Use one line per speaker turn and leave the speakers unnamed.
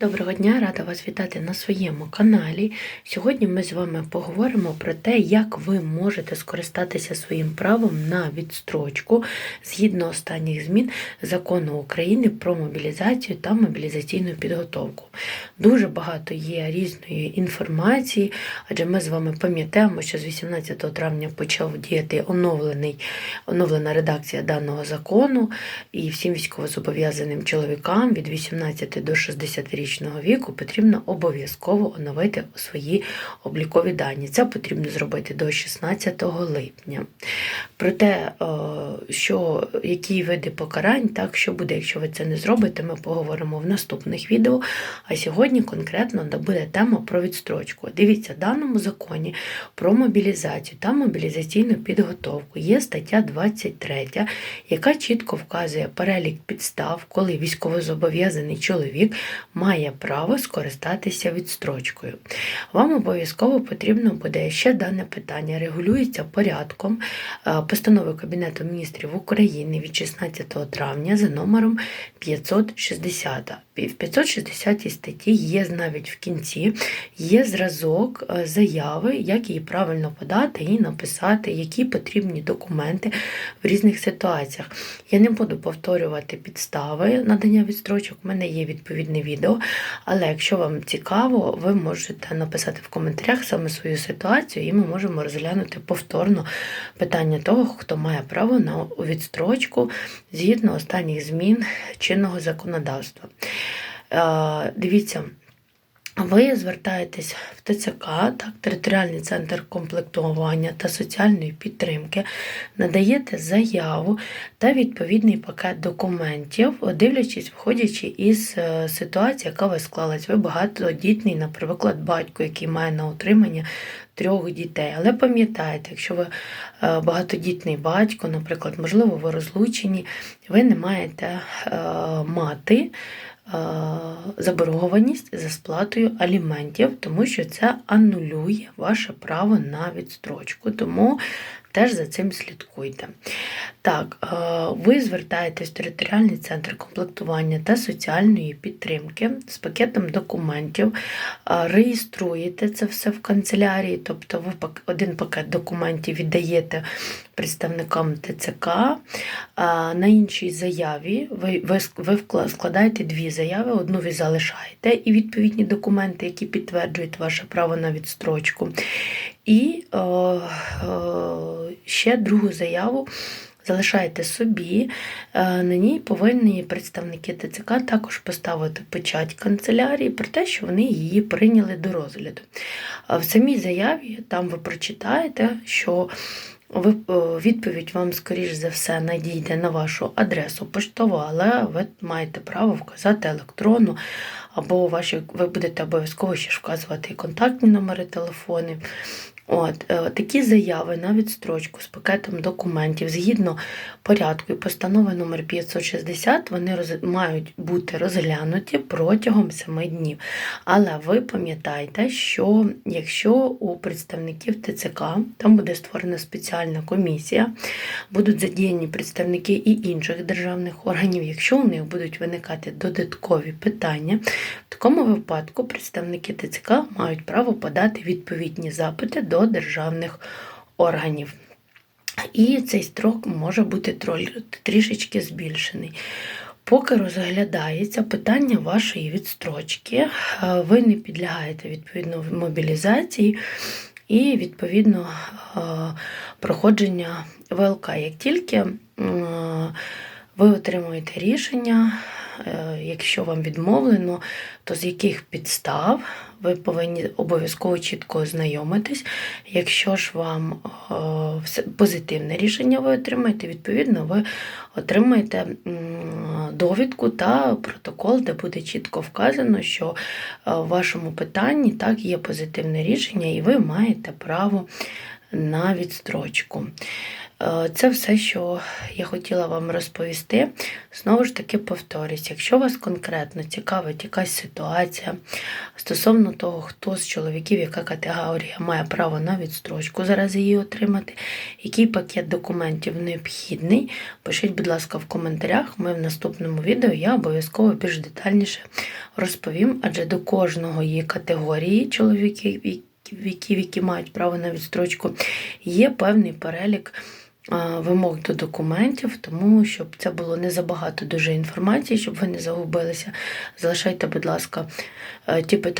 Доброго дня, рада вас вітати на своєму каналі. Сьогодні ми з вами поговоримо про те, як ви можете скористатися своїм правом на відстрочку згідно останніх змін закону України про мобілізацію та мобілізаційну підготовку. Дуже багато є різної інформації, адже ми з вами пам'ятаємо, що з 18 травня почав діяти оновлений, оновлена редакція даного закону, і всім військовозобов'язаним чоловікам від 18 до 60 річного віку потрібно обов'язково оновити свої облікові дані. Це потрібно зробити до 16 липня. Про те, е, що, які види покарань, так, що буде, якщо ви це не зробите, ми поговоримо в наступних відео. А сьогодні конкретно буде тема про відстрочку. Дивіться, в даному законі про мобілізацію та мобілізаційну підготовку є стаття 23, яка чітко вказує перелік підстав, коли військовозобов'язаний чоловік має право скористатися відстрочкою. Вам обов'язково потрібно буде ще дане питання регулюється порядком е, постанови Кабінету міністрів України від 16 травня за номером 560. В 560 статті є навіть в кінці є зразок е, заяви, як її правильно подати і написати, які потрібні документи в різних ситуаціях. Я не буду повторювати підстави надання відстрочок, у мене є відповідне відео. Але якщо вам цікаво, ви можете написати в коментарях саме свою ситуацію, і ми можемо розглянути повторно питання того, хто має право на відстрочку згідно останніх змін чинного законодавства. Е, Дивіться. Ви звертаєтесь в ТЦК, так, територіальний центр комплектування та соціальної підтримки, надаєте заяву та відповідний пакет документів, дивлячись, виходячи із е, ситуації, яка у склалась. Ви багатодітний, наприклад, батько, який має на утримання трьох дітей. Але пам'ятайте, якщо ви е, багатодітний батько, наприклад, можливо, ви розлучені, ви не маєте е, мати. Е, заборгованість за сплатою аліментів, тому що це анулює ваше право на відстрочку. Тому теж за цим слідкуйте. Так, е, ви звертаєтесь в територіальний центр комплектування та соціальної підтримки з пакетом документів, е, реєструєте це все в канцелярії, тобто ви один пакет документів віддаєте представникам ТЦК, на іншій заяві ви, ви складаєте дві заяви, одну ви залишаєте і відповідні документи, які підтверджують ваше право на відстрочку. І о, о, ще другу заяву залишаєте собі, е, на ній повинні представники ТЦК також поставити печать канцелярії про те, що вони її прийняли до розгляду. В самій заяві там ви прочитаєте, що ви, відповідь вам, скоріш за все, надійде на вашу адресу поштову, але ви маєте право вказати електронну, або ваші, ви будете обов'язково ще вказувати і контактні номери телефонів. От, е, Такі заяви на відстрочку з пакетом документів згідно порядку і постанови номер 560 вони роз... мають бути розглянуті протягом 7 днів. Але ви пам'ятайте, що якщо у представників ТЦК там буде створена спеціальна комісія, будуть задіяні представники і інших державних органів, якщо у них будуть виникати додаткові питання, в такому випадку представники ТЦК мають право подати відповідні запити до до державних органів. І цей строк може бути трішечки збільшений. Поки розглядається питання вашої відстрочки, е, ви не підлягаєте відповідно мобілізації і, відповідно, е, проходження ВЛК. Як тільки ви отримуєте рішення, е, якщо вам відмовлено, то з яких підстав ви повинні обов'язково чітко ознайомитись. Якщо ж вам е, позитивне рішення ви отримаєте, відповідно, ви отримаєте довідку та протокол, де буде чітко вказано, що е, в вашому питанні так є позитивне рішення, і ви маєте право на відстрочку. Е, Це все, що я хотіла вам розповісти. Знову ж таки повторюсь, якщо вас конкретно цікавить якась ситуація стосовно того, хто з чоловіків, яка категорія має право на відстрочку, зараз її отримати, який пакет документів необхідний, пишіть, будь ласка, в коментарях. Ми в наступному відео я обов'язково більш детальніше розповім, адже до кожного є категорії чоловіків, які, мають право на відстрочку, є певний перелік вимог до документів, тому щоб це було не забагато дуже інформації, щоб ви не загубилися. Залишайте, будь ласка, е, ті питання.